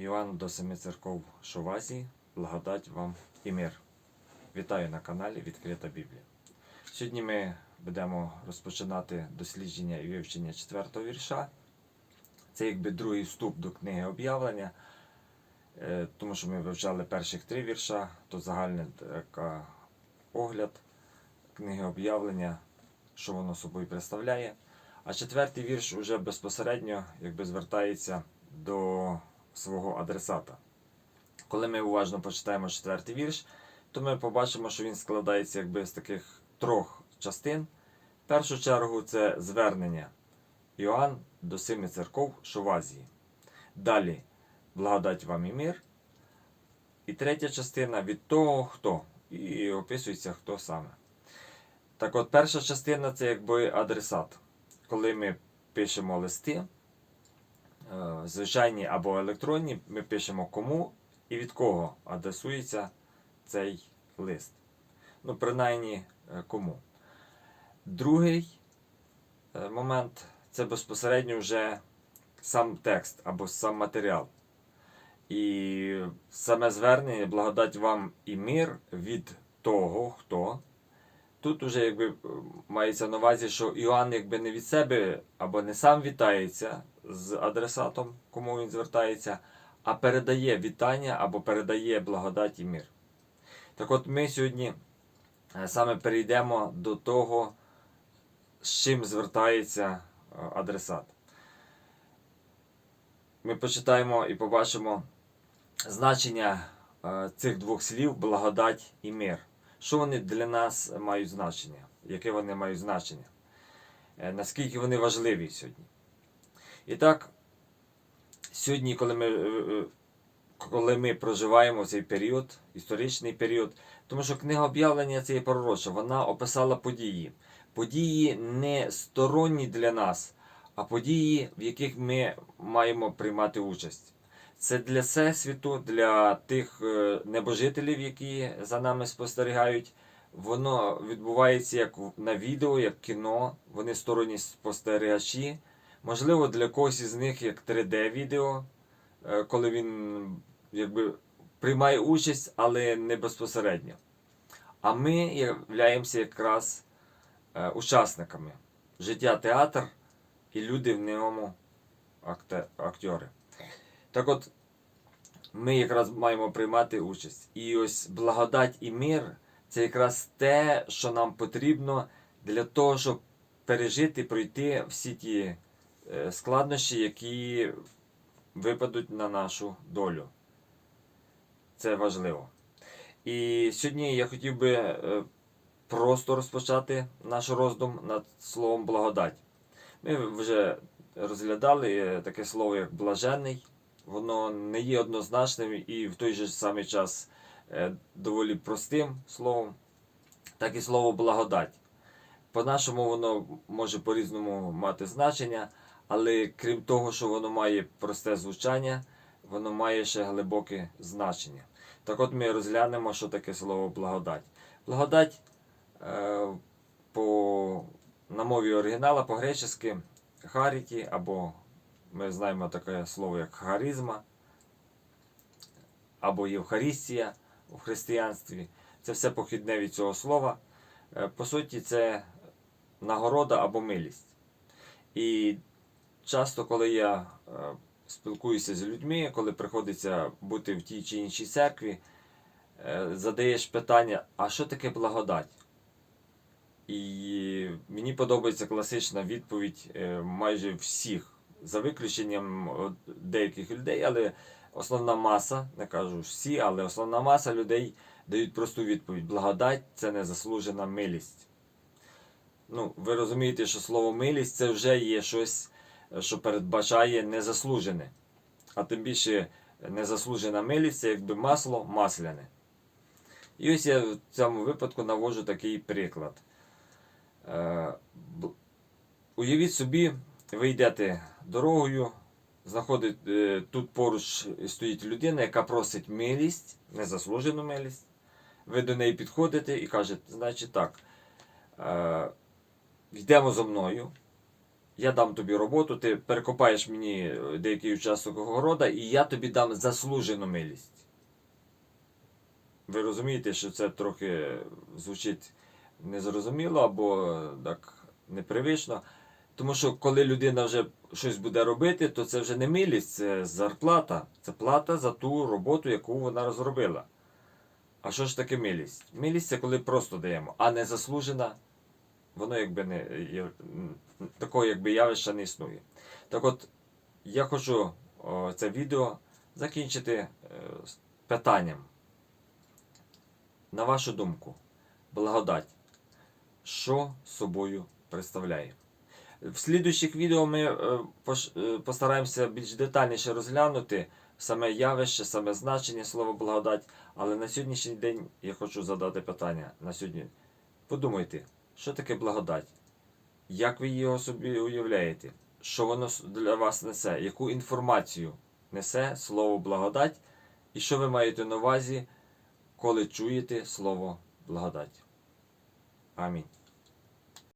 Іоанн до семи церков, Азії, благодать вам і мир. Вітаю на каналі Відкрита Біблія. Сьогодні ми будемо розпочинати дослідження і вивчення четвертого вірша. Це якби другий вступ до книги об'явлення, Е, тому що ми вивчали перших три вірша, то загальний огляд книги об'явлення, що воно собою представляє. А четвертий вірш уже безпосередньо якби звертається до свого адресата. Коли ми уважно почитаємо четвертий вірш, то ми побачимо, що він складається якби з таких трьох частин. В першу чергу це звернення Іоанн до семи церков, що в Азії. Далі благодать вам і мир. І третя частина від того, хто. І описується, хто саме. Так от, перша частина це якби адресат. Коли ми пишемо листи, звичайні або електронні, ми пишемо кому і від кого адресується цей лист. Ну, принаймні, е, кому. Другий е, момент це безпосередньо вже сам текст або сам матеріал. І саме звернення благодать вам і мир від того, хто. Тут уже якби е, мається на увазі, що Іоанн якби не від себе або не сам вітається з адресатом, кому він звертається, а передає вітання або передає благодать і мир. Так от ми сьогодні е, саме перейдемо до того, з чим звертається е, адресат. Ми почитаємо і побачимо значення цих двох слів благодать і мир. Що вони для нас мають значення? Яке вони мають значення? Е, Наскільки вони важливі сьогодні? І так, сьогодні, коли ми, е, е, коли ми проживаємо цей період, історичний період, тому що книга об'явлення це є пророча, вона описала події. Події не сторонні для нас, а події, в яких ми маємо приймати участь. Це для всесвіту, для тих е, небожителів, які за нами спостерігають. Воно відбувається як на відео, як кіно. Вони сторонні спостерігачі. Можливо, для когось із них як 3D-відео, е, коли він якби приймає участь, але не безпосередньо. А ми являємося якраз е, учасниками. Життя театр і люди в ньому акте- актори. Так от, ми якраз маємо приймати участь. І ось благодать і мир це якраз те, що нам потрібно для того, щоб пережити, пройти всі ті е, складнощі, які випадуть на нашу долю. Це важливо. І сьогодні я хотів би е, просто розпочати наш роздум над словом благодать. Ми вже розглядали е, таке слово як блажений. Воно не є однозначним і в той же самий час е, доволі простим словом, так і слово благодать. По-нашому воно може по-різному мати значення, але крім того, що воно має просте звучання, воно має ще глибоке значення. Так от ми розглянемо, що таке слово благодать. Благодать е, по, на мові оригінала по-гречески харіті, або ми знаємо таке слово як харизма, або Євхаристія у християнстві. Це все похідне від цього слова. Е, По суті, це нагорода або милість. І часто, коли я е, спілкуюся з людьми, коли приходиться бути в тій чи іншій церкві, е, задаєш питання, а що таке благодать? І мені подобається класична відповідь майже всіх, за виключенням деяких людей, але основна маса, не кажу всі, але основна маса людей дають просту відповідь: благодать це незаслужена милість. Ну, ви розумієте, що слово милість це вже є щось, е, що передбачає незаслужене. А тим більше незаслужена милість це якби масло масляне. І ось я в цьому випадку наводжу такий приклад. Е, Уявіть собі, ви йдете дорогою, знаходить, е, тут поруч стоїть людина, яка просить милість, незаслужену милість. Ви до неї підходите і кажете, значить так, е, йдемо зо мною, я дам тобі роботу, ти перекопаєш мені деякий участок огорода, і я тобі дам заслужену милість. Ви розумієте, що це трохи звучить незрозуміло або так непривично. Тому що коли людина вже щось буде робити, то це вже не милість, це зарплата. Це плата за ту роботу, яку вона розробила. А що ж таке милість? Милість це коли просто даємо, а не заслужена, воно якби не такого якби явища не існує. Так от, я хочу о, це відео закінчити е, питанням. На вашу думку, благодать, що собою представляє? В слідуючих відео ми е, е, постараємося більш детальніше розглянути саме явище, саме значення слова благодать. Але на сьогоднішній день я хочу задати питання на сьогодні. Подумайте, що таке благодать? Як ви його собі уявляєте? Що воно для вас несе? Яку інформацію несе слово благодать? І що ви маєте на увазі, коли чуєте слово благодать? Амінь.